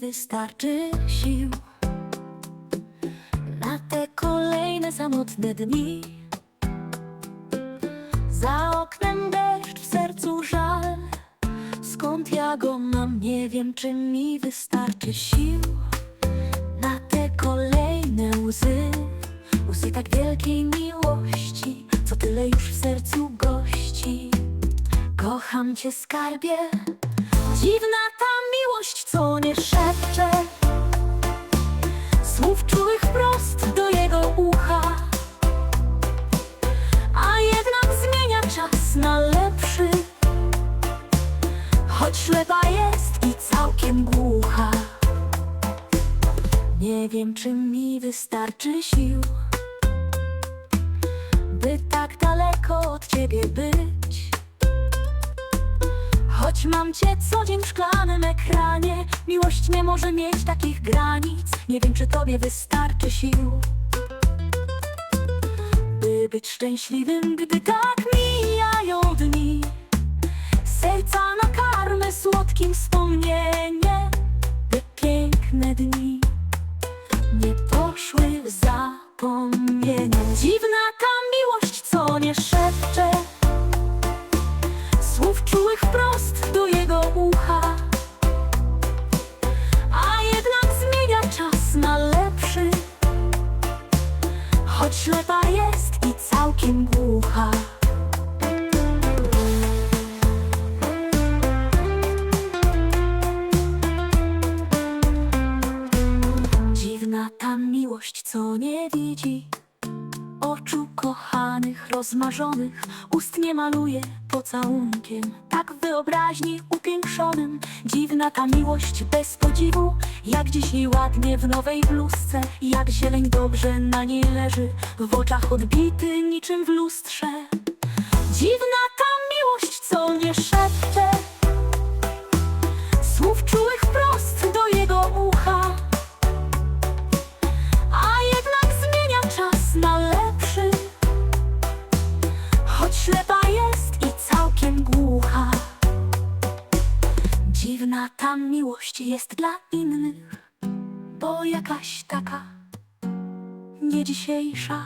wystarczy sił na te kolejne samotne dni. Za oknem deszcz, w sercu żal. Skąd ja go mam, nie wiem, czy mi wystarczy sił na te kolejne łzy. Łzy tak wielkiej miłości, co tyle już w sercu gości. Kocham cię, skarbie. Dziwna ta miłość, co nie szepcze. Słów czułych wprost do jego ucha. A jednak zmienia czas na lepszy. Choć ślepa jest i całkiem głucha. Nie wiem, czy mi wystarczy sił By tak daleko od ciebie być Mam cię co dzień w szklanym ekranie. Miłość nie może mieć takich granic. Nie wiem, czy tobie wystarczy sił By być szczęśliwym, gdy tak mijają dni. Serca nakarmę słodkim wspomnieniem By piękne dni nie poszły w zapomnienie. Dziwna ta miłość, co nie Słów czułych wprost do jego ucha. A jednak zmienia czas na lepszy Choć ślepa jest i całkiem głucha. Dziwna ta miłość, co nie widzi Oczu kochanych, rozmarzonych Ust nie maluje pocałunkiem. Tak w wyobraźni upiększonym Dziwna ta miłość bez podziwu. Jak dzisiaj ładnie w nowej bluzce Jak zieleń dobrze na niej leży W oczach odbity niczym w lustrze. Dziwna ta miłość, co nie szepcze Dziwna ta miłość jest dla innych. Bo jakaś taka nie dzisiejsza.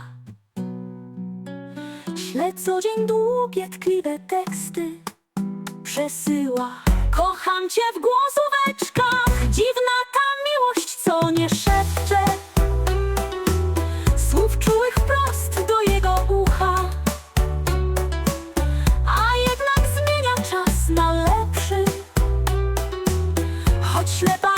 Ślę co dzień długie, tkliwe teksty Przesyła. Kocham cię w głosóweczkach. Dziwna Choć ślepa